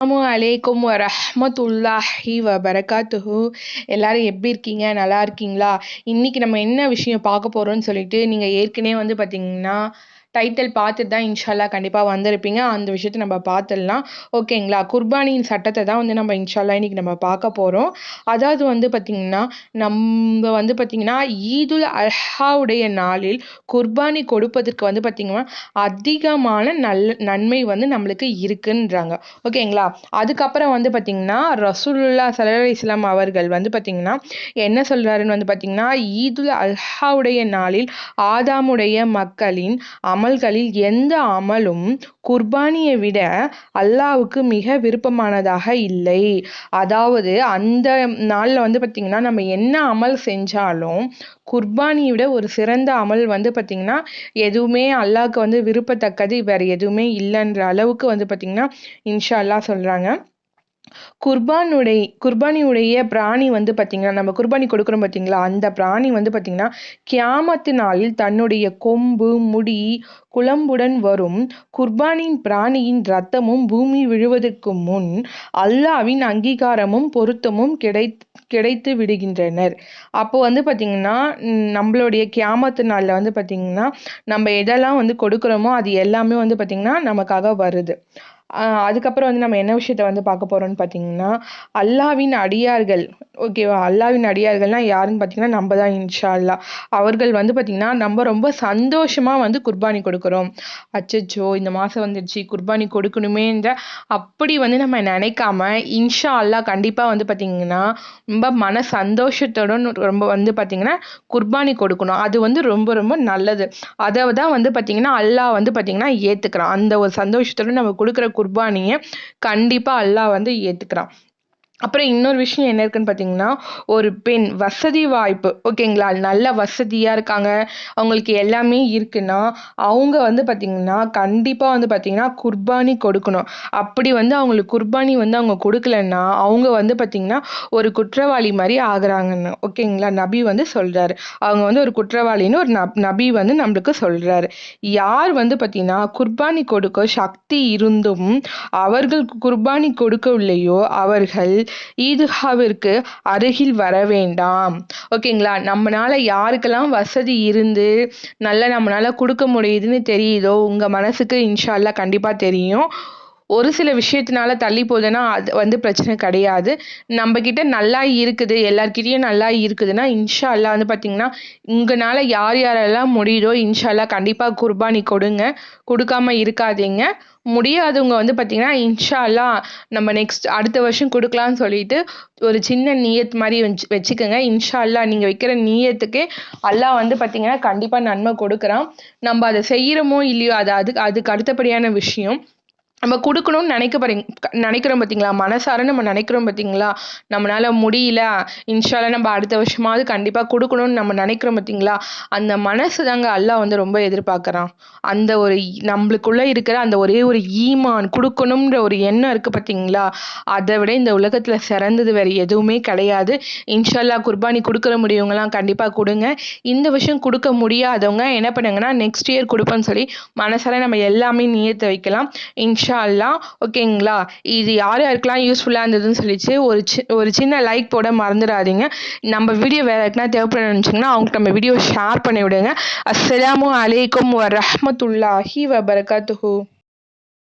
அஸ்ஸலாமு அலைக்கும் வரஹ்மத்துல்லாஹி வபரகாத்துஹு. எல்லாரும் எப்படி இருக்கீங்க? நல்லா இருக்கீங்களா? இன்னைக்கு நம்ம என்ன விஷயம் பார்க்க போறோம்னு சொல்லிட்டு நீங்க ஏற்கனவே வந்து பாத்தீங்கன்னா டைட்டில் பார்த்துட்டு தான் இன்ஷால்லா கண்டிப்பாக வந்திருப்பீங்க. அந்த விஷயத்தை நம்ம பார்த்துடலாம். ஓகேங்களா? குர்பானியின் சட்டத்தை தான் வந்து நம்ம இன்ஷால்லா இன்னைக்கு நம்ம பார்க்க போகிறோம் அதாவது வந்து பார்த்திங்கன்னா நம்ம வந்து பார்த்திங்கன்னா ஈதுல் அல்ஹாவுடைய நாளில் குர்பானி கொடுப்பதற்கு வந்து பார்த்திங்கன்னா அதிகமான நல்ல நன்மை வந்து நம்மளுக்கு இருக்குன்றாங்க. ஓகேங்களா? அதுக்கப்புறம் வந்து பார்த்திங்கன்னா ரசூலுல்லா சல்லா இஸ்லாம் அவர்கள் வந்து பார்த்திங்கன்னா என்ன சொல்கிறாருன்னு வந்து பார்த்திங்கன்னா ஈதுல் அல்ஹாவுடைய நாளில் ஆதாமுடைய மக்களின் அமல்களில் எந்த அமலும் குர்பானியை விட அல்லாவுக்கு மிக விருப்பமானதாக இல்லை. அதாவது அந்த நாளில் வந்து பார்த்திங்கன்னா நம்ம என்ன அமல் செஞ்சாலும் குர்பானியை விட ஒரு சிறந்த அமல் வந்து பார்த்திங்கன்னா எதுவுமே அல்லாவுக்கு வந்து விருப்பத்தக்கது வேறு எதுவுமே இல்லைன்ற அளவுக்கு வந்து பார்த்திங்கன்னா இன்ஷா அல்லா சொல்கிறாங்க குர்பானுடைய குர்பானியுடைய பிராணி வந்து பார்த்திங்கன்னா நம்ம குர்பானி கொடுக்குறோம் பார்த்தீங்களா அந்த பிராணி வந்து பார்த்திங்கன்னா கியாமத்து நாளில் தன்னுடைய கொம்பு முடி குழம்புடன் வரும் குர்பானின் பிராணியின் ரத்தமும் பூமி விழுவதற்கு முன் அல்லாவின் அங்கீகாரமும் பொருத்தமும் கிடை கிடைத்து விடுகின்றனர். அப்போ வந்து பார்த்திங்கன்னா நம்மளுடைய கியாமத்து நாளில் வந்து பார்த்திங்கன்னா நம்ம எதெல்லாம் வந்து கொடுக்குறோமோ அது எல்லாமே வந்து பார்த்திங்கன்னா நமக்காக வருது. அதுக்கப்புறம் வந்து நம்ம என்ன விஷயத்த வந்து பார்க்க போகிறோம்னு பார்த்தீங்கன்னா அல்லாவின் அடியார்கள் ஓகேவா அல்லாவின் அடியார்கள்னால் யாருன்னு பார்த்தீங்கன்னா நம்ம தான் இன்ஷா அல்லா அவர்கள் வந்து பார்த்திங்கன்னா நம்ம ரொம்ப சந்தோஷமாக வந்து குர்பானி கொடுக்குறோம். அச்சச்சோ இந்த மாதம் வந்துடுச்சு குர்பானி கொடுக்கணுமேன்ற அப்படி வந்து நம்ம நினைக்காம இன்ஷா அல்லா கண்டிப்பாக வந்து பார்த்திங்கன்னா ரொம்ப மன சந்தோஷத்துடன் ரொம்ப வந்து பார்த்திங்கன்னா குர்பானி கொடுக்கணும். அது வந்து ரொம்ப ரொம்ப நல்லது. அதை தான் வந்து பார்த்திங்கன்னா அல்லாஹ் வந்து பார்த்திங்கன்னா ஏற்றுக்கிறான் அந்த ஒரு சந்தோஷத்தோடு நம்ம கொடுக்குற குர்பானியை கண்டிப்பாக அல்லாஹ் வந்து ஏற்றுக்கிறான் அப்புறம் இன்னொரு விஷயம் என்ன இருக்குன்னு பார்த்தீங்கன்னா ஒரு பெண் வசதி வாய்ப்பு. ஓகேங்களா நல்ல வசதியாக இருக்காங்க. அவங்களுக்கு எல்லாமே இருக்குன்னா அவங்க வந்து பார்த்திங்கன்னா கண்டிப்பாக வந்து பார்த்திங்கன்னா குர்பானி கொடுக்கணும். அப்படி வந்து அவங்களுக்கு குர்பானி வந்து அவங்க கொடுக்கலன்னா அவங்க வந்து பார்த்திங்கன்னா ஒரு குற்றவாளி மாதிரி ஆகுறாங்கன்னு. ஓகேங்களா நபி வந்து சொல்கிறாரு அவங்க வந்து ஒரு குற்றவாளின்னு ஒரு நப் நபி வந்து நம்மளுக்கு சொல்கிறாரு யார் வந்து பார்த்திங்கன்னா குர்பானி கொடுக்க சக்தி இருந்தும் அவர்கள் குர்பானி கொடுக்கவில்லையோ அவர்கள் ஈதுகாவிற்கு அருகில் வர வேண்டாம். ஓகேங்களா நம்மளால யாருக்கெல்லாம் வசதி இருந்து நல்லா நம்மளால கொடுக்க முடியுதுன்னு தெரியுதோ உங்கள் மனசுக்கு இன்ஷால்லா கண்டிப்பாக தெரியும். ஒரு சில விஷயத்தினால தள்ளி போகுதுன்னா அது வந்து பிரச்சனை கிடையாது. நம்மக்கிட்ட நல்லா இருக்குது எல்லார்கிட்டேயும் நல்லா இருக்குதுன்னா இன்ஷா அல்லா வந்து பார்த்திங்கன்னா உங்களால் யார் யாரெல்லாம் முடியுதோ இன்ஷா அல்லா கண்டிப்பாக குர்பானி கொடுங்க. கொடுக்காம இருக்காதீங்க. முடியாதவங்க வந்து பார்த்திங்கன்னா இன்ஷா அல்லா நம்ம நெக்ஸ்ட் அடுத்த வருஷம் கொடுக்கலான்னு சொல்லிட்டு ஒரு சின்ன நீயத் மாதிரி வச்சு வச்சுக்கோங்க. இன்ஷா அல்லா நீங்கள் வைக்கிற நீயத்துக்கே அல்லாஹ் வந்து பார்த்திங்கன்னா கண்டிப்பாக நன்மை கொடுக்குறான். நம்ம அதை செய்கிறோமோ இல்லையோ அது அதுக்கு அதுக்கு அடுத்தபடியான விஷயம். நம்ம கொடுக்கணும்னு நினைக்க பாருங்க நினைக்கிறோம் பார்த்தீங்களா மனசார நம்ம நினைக்கிறோம் பார்த்தீங்களா நம்மளால முடியல. இன்ஷால நம்ம அடுத்த வருஷமாவது கண்டிப்பாக கொடுக்கணும்னு நம்ம நினைக்கிறோம் பார்த்தீங்களா அந்த மனசு தாங்க அல்லாஹ் வந்து ரொம்ப எதிர்பார்க்குறான். அந்த ஒரு நம்மளுக்குள்ள இருக்கிற அந்த ஒரே ஒரு ஈமான் கொடுக்கணுன்ற ஒரு எண்ணம் இருக்குது பார்த்தீங்களா அதை விட இந்த உலகத்தில் சிறந்தது வேறு எதுவுமே கிடையாது. இன்ஷால்லா குர்பானி கொடுக்குற முடியவங்களாம் கண்டிப்பாக கொடுங்க. இந்த விஷயம் கொடுக்க முடியாதவங்க என்ன பண்ணுங்கன்னா நெக்ஸ்ட் இயர் கொடுப்பேன்னு சொல்லி மனசார நம்ம எல்லாமே நியத்தை வைக்கலாம். இன்ஷா இன்ஷா அல்லா ஓகேங்களா? இது யார் யாருக்கெல்லாம் யூஸ்ஃபுல்லாக இருந்ததுன்னு சொல்லிச்சு. ஒரு சி ஒரு சின்ன லைக் போட மறந்துடாதீங்க. நம்ம வீடியோ வேறு யாருக்குனா தேவைப்பட நினச்சிங்கன்னா அவங்களுக்கு நம்ம வீடியோ ஷேர் பண்ணி விடுங்க. அஸ்ஸலாமு அலைக்கும் வரமத்துல்லாஹி ரஹமத்துல்லாஹி